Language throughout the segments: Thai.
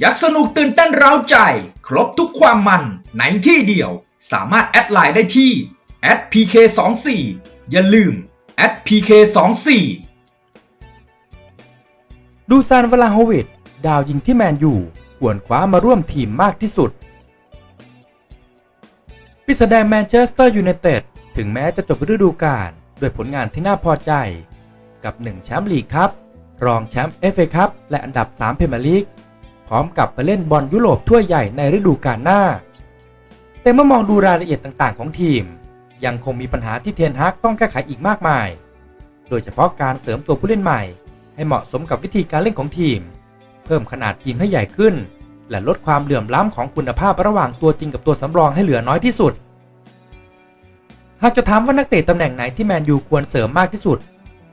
อยากสนุกตื่นเต้นเร้าใจ ครบทุกความมันในที่เดียว สามารถแอดไลน์ได้ที่ @pk24 อย่าลืม @pk24 ดูซานวลาโฮวิดดาวยิงที่แมนยูควรคว้ามาร่วมทีมมากที่สุดปิดแสดงแมนเชสเตอร์ยูไนเต็ดถึงแม้จะจบฤดูกาลด้วยผลงานที่น่าพอใจ กับ 1 แชมป์ลีกครับ รองแชมป์เอฟเอคัพและอันดับ 3 เพรเมียร์ลีก พร้อมกับไปเล่นบอลยุโรปถ้วยใหญ่ในฤดูกาลหน้า แต่เมื่อมองดูรายละเอียดต่างๆ ของทีม ยังคงมีปัญหาที่เทนฮากต้องแก้ไขอีกมากมาย โดยเฉพาะการเสริมตัวผู้เล่นใหม่ ให้เหมาะสมกับวิธีการเล่นของทีม เพิ่มขนาดทีมให้ใหญ่ขึ้น และลดความเหลื่อมล้ำของคุณภาพระหว่างตัวจริงกับตัวสำรองให้เหลือน้อยที่สุด หากจะถามว่านักเตะตำแหน่งไหนที่แมนยูควรเสริมมากที่สุด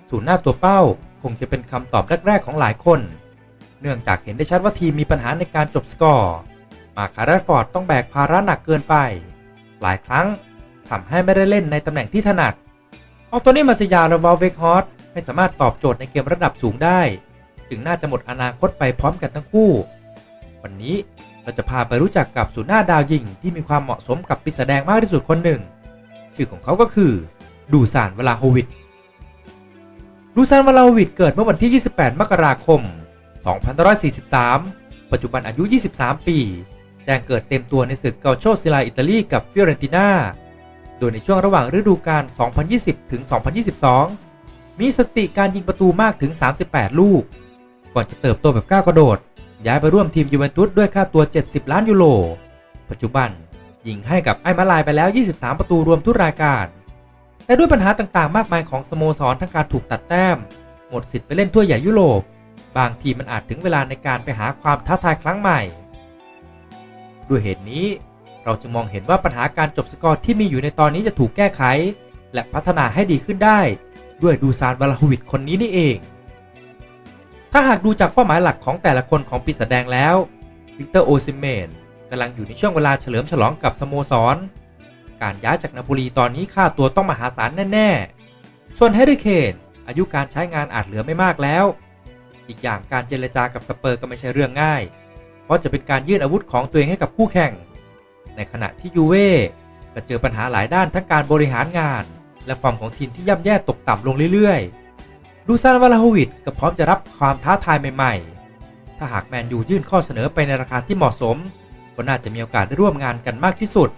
ศูนย์หน้าตัวเป้าคงจะเป็นคำตอบแรกๆของหลายคน เนื่องจากเห็นได้ชัดว่าทีมมีปัญหาในการจบสกอร์ มาคาร์ดฟอร์ดต้องแบกภาระหนักเกินไป หลายครั้งทำให้ไม่ได้เล่นในตำแหน่งที่ถนัดออกตัวนี้มาสยาและวอลเวกฮอตไม่สามารถตอบโจทย์ในเกมระดับสูงได้ จึงน่าจะหมดอนาคตไปพร้อมกันทั้งคู่ วันนี้เราจะพาไปรู้จักกับศูนย์หน้าดาวยิงที่มีความเหมาะสมกับปีศาจแดงมากที่สุดคนหนึ่ง ชื่อของเขาก็คือ ดูซานเวลาโฮวิดดูซานวลาโฮวิดเกิดเมื่อวันที่ 28 มกราคม 2543 ปัจจุบันอายุ 23 ปี แจ้งเกิดเต็มตัวในศึกเกาโชซิลาอิตาลีกับฟิโอเรนติน่า โดยในช่วงระหว่างฤดูกาล 2020 ถึง 2022 มีสติการยิงประตูมากถึง 38 ลูก ก่อนจะเติบโตแบบก้าวกระโดด ย้ายไปร่วมทีมยูเวนตุสด้วยค่าตัว 70 ล้านยูโร ปัจจุบันยิงให้กับไอ้มาลายไปแล้ว 23 ประตูรวมทุกรายการ แต่ด้วยปัญหาต่างๆ มากมายของสโมสรทั้งการถูกตัดแต้ม หมดสิทธิ์ไปเล่นถ้วยใหญ่ยุโรป บางทีมันอาจถึงเวลาในการไปหาความท้าทายครั้งใหม่ ด้วยเหตุนี้เราจะมองเห็นว่าปัญหาการจบสกอร์ที่มีอยู่ในตอนนี้จะถูกแก้ไข และพัฒนาให้ดีขึ้นได้ ด้วยดูซานวลาฮวิดคนนี้นี่เอง ถ้าหากดูจากเป้าหมายหลักของแต่ละคนของปีศาจแดงแล้ววิกเตอร์โอซิเมนกำลังอยู่ในช่วงเวลาเฉลิมฉลองกับสโมสร การย้ายจากนาโปลีตอนนี้ค่าตัวต้องมหาศาลแน่ ๆ ส่วนแฮร์รี่เคนอายุการใช้งานอาจเหลือไม่มากแล้ว อีกอย่างการเจรจากับสเปอร์ก็ไม่ใช่เรื่องง่าย เพราะจะเป็นการยื่นอาวุธของตัวเองให้กับคู่แข่ง ในขณะที่ยูเว่ก็เจอปัญหาหลายด้านทั้งการบริหารงาน และฟอร์มของทีมที่ย่ำแย่ตกต่ำลงเรื่อยๆ ดูซานวาลาโฮวิดก็พร้อมจะรับความท้าทายใหม่ๆ ถ้าหากแมนยูยื่นข้อเสนอไปในราคาที่เหมาะสม ก็น่าจะมีโอกาสได้ร่วมงานกันมากที่สุด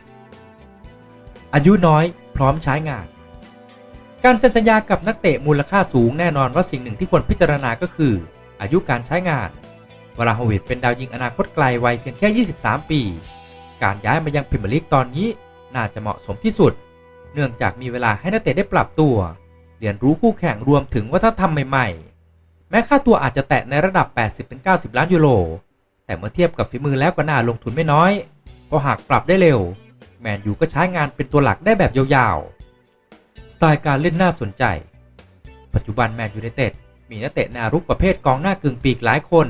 อายุน้อยพร้อมใช้งานการเซ็นสัญญากับนักเตะมูลค่าสูงแน่นอนว่าสิ่งหนึ่งที่ควรพิจารณาก็คือ อายุการใช้งานวลาฮวิดเป็นดาวยิงอนาคตไกลวัยเพียงแค่ 23 ปี การย้ายมายังพรีเมียร์ลีกตอนนี้น่าจะเหมาะสมที่สุด เนื่องจากมีเวลาให้นักเตะได้ปรับตัว เรียนรู้คู่แข่งรวมถึงวัฒนธรรมใหม่ๆ แม้ค่าตัวอาจจะแตะในระดับ 80-90 ล้านยูโร แต่เมื่อเทียบกับฝีมือแล้วก็น่าลงทุนไม่น้อย เพราะหากปรับได้เร็ว แมนยูก็ใช้งานเป็นตัวหลักได้แบบยาวๆ สไตล์การเล่นน่าสนใจ ปัจจุบันแมนยูไนเต็ด มีนักเตะแนวรุกประเภทกองหน้ากึ่งปีกหลายคน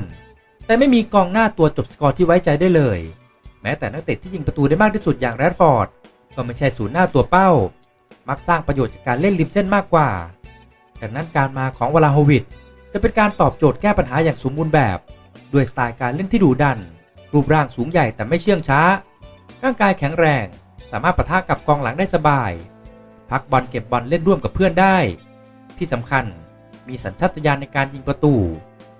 แต่ไม่มีกองหน้าตัวจบสกอร์ที่ไว้ใจได้เลย แม้แต่นักเตะที่ยิงประตูได้มากที่สุดอย่างแรดฟอร์ดก็ไม่ใช่ศูนย์หน้าตัวเป้า มักสร้างประโยชน์จากการเล่นริมเส้นมากกว่า ดังนั้นการมาของวลาโฮวิดจะเป็นการตอบโจทย์แก้ปัญหาอย่างสมบูรณ์แบบ ด้วยสไตล์การเล่นที่ดุดัน รูปร่างสูงใหญ่แต่ไม่เชื่องช้า ร่างกายแข็งแรง สามารถปะทะกับกองหลังได้สบาย พักบอลเก็บบอลเล่นร่วมกับเพื่อนได้ ที่สำคัญ มีสัญชาตญาณในการยิงประตู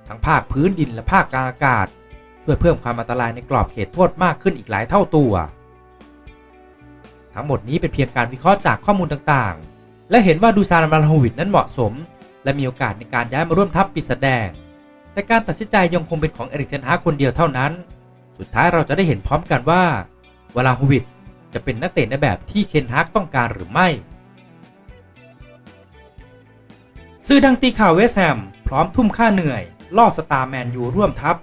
ทั้งภาคพื้นดินและภาคกลางอากาศ ช่วยเพิ่มความอันตรายในกรอบเขตโทษมากขึ้นอีกหลายเท่าตัว ทั้งหมดนี้เป็นเพียงการวิเคราะห์จากข้อมูลต่างๆ และเห็นว่าดูซานมาลาโฮวิดนั้นเหมาะสม และมีโอกาสในการย้ายมาร่วมทัพปีศาจแดง แต่การตัดสินใจยังคงเป็นของเอริกเทนฮาคนเดียวเท่านั้น สุดท้ายเราจะได้เห็นพร้อมกันว่า วลาโฮวิดจะเป็นนักเตะในแบบที่เคนฮากต้องการหรือไม่ ซื้อดังตีข่าวเวสแฮม พร้อมทุ่มค่าเหนื่อย ล่อสตาร์แมนยูร่วมทัพ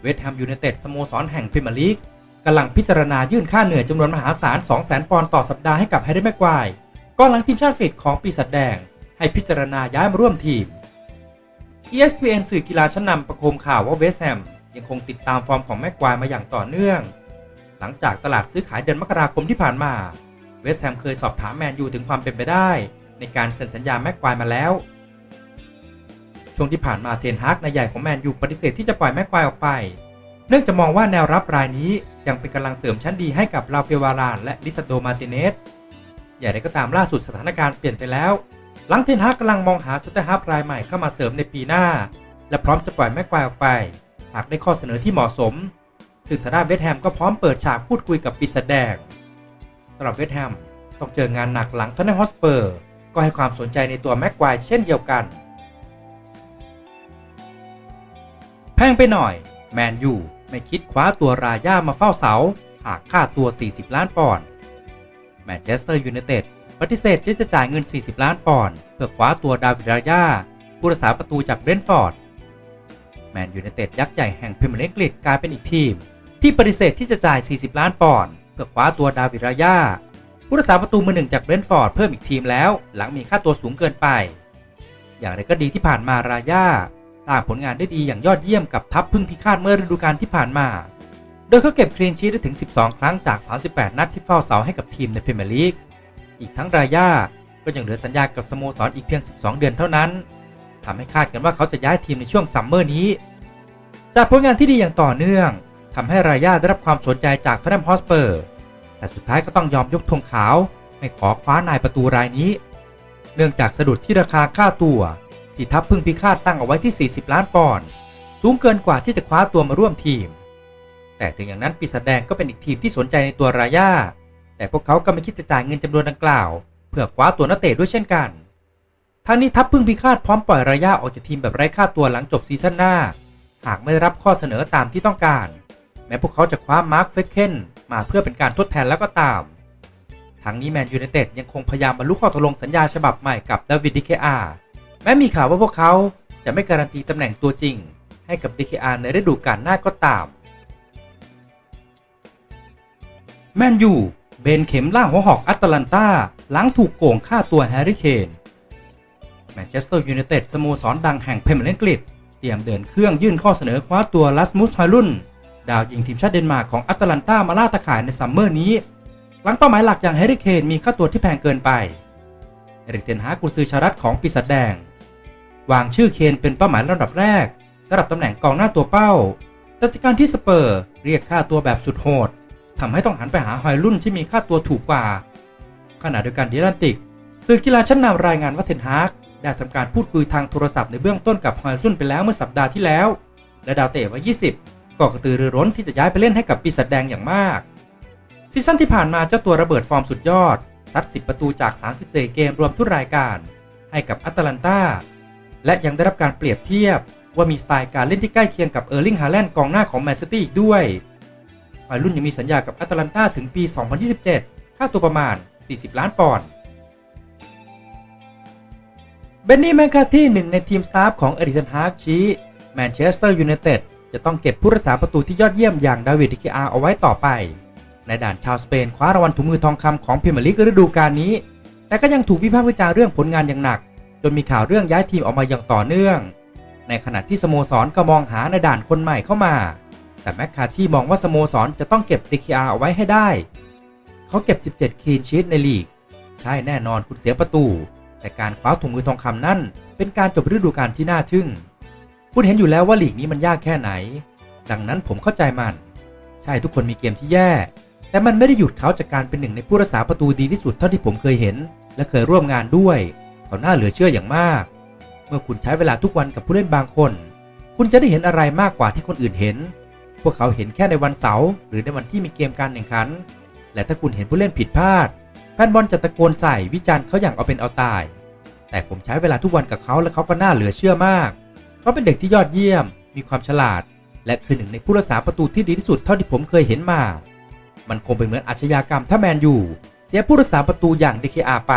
เวสแฮมยูไนเต็ดสโมสรแห่งพรีเมียร์ลีกกำลังพิจารณายื่นค่าเหนื่อยจำนวนมหาศาล 200,000 ปอนด์ต่อสัปดาห์ให้กับแฮร์รี่แม็กควายกองหลังทีมชาติอังกฤษของปีศาจแดง ให้พิจารณาย้ายมาร่วมทีม ESPN สื่อกีฬาชั้นนำประโคมข่าวว่าเวสแฮมยังคงติดตามฟอร์มของแม็กควายมาอย่างต่อเนื่อง หลังจากตลาดซื้อขายเดือนมกราคมที่ผ่านมา เวสแฮมเคยสอบถามแมนยูถึงความเป็นไปได้ ในการเซ็นสัญญาแม็กควายมาแล้ว ช่วงที่ผ่านมาเทนฮากนายใหญ่ของแมนยูปฏิเสธที่จะปล่อยแม็กควายออกไป เนื่องจากมองว่าแนวรับรายนี้ยังเป็นกำลังเสริมชั้นดีให้กับลาเฟวารานและลิซาโดมาติเนสอย่างไรก็ตามล่าสุดสถานการณ์เปลี่ยนไปแล้ว หลังเทนฮากกำลังมองหาสเตอร์ฮับรายใหม่เข้ามาเสริมในปีหน้า และพร้อมจะปล่อยแม็กควายออกไป หากได้ข้อเสนอที่เหมาะสมซึ่งทางด้านเวสต์แฮมก็พร้อมเปิดฉากพูดคุยกับปีศาจแดงสำหรับเวสต์แฮมต้องเจองานหนักหลังทอนแนมฮอสเปอร์ ก็ให้ความสนใจในตัวแม็กควายเช่นเดียวกัน แพงไปหน่อย แมนยูไม่คิดคว้าตัวราย่ามาเฝ้าเสา หากค่าตัว 40 ล้านปอนด์แมนเชสเตอร์ยูไนเต็ดปฏิเสธที่จะจ่ายเงิน 40 ล้านปอนด์เพื่อคว้าตัวดาวิดราย่าผู้รักษาประตูจากเบรนท์ฟอร์ด แมนยูไนเต็ดยักษ์ใหญ่แห่งพรีเมียร์ลีกอังกฤษกลายเป็นอีกทีม ที่ปฏิเสธที่จะจ่าย 40 ล้านปอนด์เพื่อคว้าตัวดาวิดราย่า ผู้รักษาประตูมือหนึ่งจากเบรนท์ฟอร์ดเพิ่มอีกทีมแล้ว หลังมีค่าตัวสูงเกินไป อย่างไรก็ดีที่ผ่านมาราย่าสร้างผลงานได้ดีอย่างยอดเยี่ยมกับทัพพึ่งพิฆาตเมื่อฤดูกาลที่ผ่านมา โดยเขาเก็บคลีนชีทได้ถึง 12 ครั้งจาก 38 นัดที่เฝ้าเสาให้กับทีมในพรีเมียร์ลีก อีกทั้งราย่าก็ยังเหลือสัญญากับสโมสรอีกเพียง 12 เดือนเท่านั้นทำให้คาดกันว่าเขาจะย้ายทีมในช่วงซัมเมอร์นี้ จากผลงานที่ดีอย่างต่อเนื่องทำให้ราย่าได้รับความสนใจจากทอตแนมฮอสเปอร์ แต่สุดท้ายก็ต้องยอมยกธงขาวไม่ขอคว้านายประตูรายนี้ เนื่องจากสะดุดที่ราคาค่าตัว ที่ทัพพึ่งพิฆาตตั้งเอาไว้ที่ 40 ล้านปอนด์สูงเกินกว่าที่จะคว้าตัวมาร่วมทีม แต่ถึงอย่างนั้นปีศาจแดงก็เป็นอีกทีมที่สนใจในตัวราย่า แต่พวกเขาก็ไม่คิดจะจ่ายเงินจำนวนดังกล่าว เพื่อคว้าตัวนักเตะด้วยเช่นกันทั้งนี้ทัพพึ่งพิฆาตพร้อมปล่อยราย่าออกจากทีมแบบไร้ค่าตัวหลังจบซีซั่นหน้า หากไม่ได้รับข้อเสนอตามที่ต้องการ แม้พวกเขาจะคว้ามาร์คเฟคเคน มาเพื่อเป็นการทดแทนแล้วก็ตาม ทั้งนี้แมนยูไนเต็ดยังคงพยายามบรรลุข้อตกลงสัญญาฉบับใหม่กับดาวิดดิเคอาแม้มีข่าวว่าพวกเขาจะไม่การันตีตำแหน่งตัวจริง ให้กับดิเคอาในฤดูกาลหน้าก็ตาม แมนยูเบนเข็มล่าหัวหอกอัตแลนตาหลังถูกโกงค่าตัวแฮร์รี่เคนแมนเชสเตอร์ยูไนเต็ดสโมสรดังแห่งเพรีเมียร์ลีกอังกฤษเตรียมเดินเครื่องยื่นข้อเสนอคว้าตัวลัสมุสฮอยลุน ดาวยิงทีมชาติเดนมาร์กของอัตแลนตามาล่าตะข่ายในซัมเมอร์นี้ หลังเป้าหมายหลักอย่างแฮร์รี่เคนมีค่าตัวที่แพงเกินไปเอริกเทนฮากกุซือชารัตของปีศาจแดง วางชื่อเคนเป็นเป้าหมายลำดับแรกสำหรับตำแหน่งกองหน้าตัวเป้า แต่จากการที่สเปอร์เรียกค่าตัวแบบสุดโหดทำให้ต้องหันไปหาฮอยลุ่นที่มีค่าตัวถูกกว่า ขณะเดียวกันดิลันติกสื่อกีฬาชั้นนำรายงานว่าเทนฮากได้ทำการพูดคุยทางโทรศัพท์ในเบื้องต้นกับฮอยลุ่นไปแล้วเมื่อสัปดาห์ที่แล้ว และดาวเตะวัย20 ก็กระตือรือร้นที่จะย้ายไปเล่นให้กับปีศาจแดงอย่างมาก ซีซั่นที่ผ่านมาเจ้าตัวระเบิดฟอร์มสุดยอดซัด 10 ประตูจาก 34 เกมรวมทุกรายการ ให้กับอัตแลนตาและยังได้รับการเปรียบเทียบว่ามีสไตล์การเล่นที่ใกล้เคียงกับเออร์ลิงฮาแลนด์กองหน้าของแมนซิตี้อีกด้วยวัยรุ่นยังมีสัญญากับอัตแลนตาถึงปี 2027 ค่าตัวประมาณ 40 ล้านปอนด์ เบนนี่แมคคาที่หนึ่งในทีมสตาฟของเอริสันฮาร์กชี้แมนเชสเตอร์ยูไนเต็ด จะต้องเก็บผู้รักษาประตูที่ยอดเยี่ยมอย่างดาวิดดิคิอาเอาไว้ต่อไป ในด่านชาวสเปนคว้ารางวัลถุงมือทองคำของพรีเมียร์ลีกฤดูกาลนี้ แต่ก็ยังถูกวิพากษ์วิจารณ์เรื่องผลงานอย่างหนัก จนมีข่าวเรื่องย้ายทีมออกมาอย่างต่อเนื่อง ในขณะที่สโมสรก็มองหาในด่านคนใหม่เข้ามา แต่แมคคาที่มองว่าสโมสรจะต้องเก็บดิคิอาเอาไว้ให้ได้ เขาเก็บ 17 คีนชีตในลีก ใช่แน่นอนคุณเสียประตู แต่การคว้าถุงมือทองคำนั่นเป็นการจบฤดูกาลที่น่าทึ่ง คุณเห็นอยู่แล้วว่าลีกนี้มันยากแค่ไหน ดังนั้นผมเข้าใจมัน ใช่ทุกคนมีเกมที่แย่ แต่มันไม่ได้หยุดเขาจากการเป็นหนึ่งในผู้รักษาประตูดีที่สุดเท่าที่ผมเคยเห็น และเคยร่วมงานด้วย เขาน่าเหลือเชื่ออย่างมาก เมื่อคุณใช้เวลาทุกวันกับผู้เล่นบางคน คุณจะได้เห็นอะไรมากกว่าที่คนอื่นเห็น พวกเขาเห็นแค่ในวันเสาร์หรือในวันที่มีเกมการแข่งขัน และถ้าคุณเห็นผู้เล่นผิดพลาดแฟนบอลจะตะโกนใส่วิจารณ์เขาอย่างเอาเป็นเอาตาย แต่ผมใช้เวลาทุกวันกับเขาและเขาก็น่าเหลือเชื่อมาก เขาเป็นเด็กที่ยอดเยี่ยม มีความฉลาด และคือหนึ่งในผู้รักษาประตูที่ดีที่สุดเท่าที่ผมเคยเห็นมา มันคงเป็นเหมือนอาชญากรรมถ้าแมนยูเสียผู้รักษาประตูอย่างเดคอาไป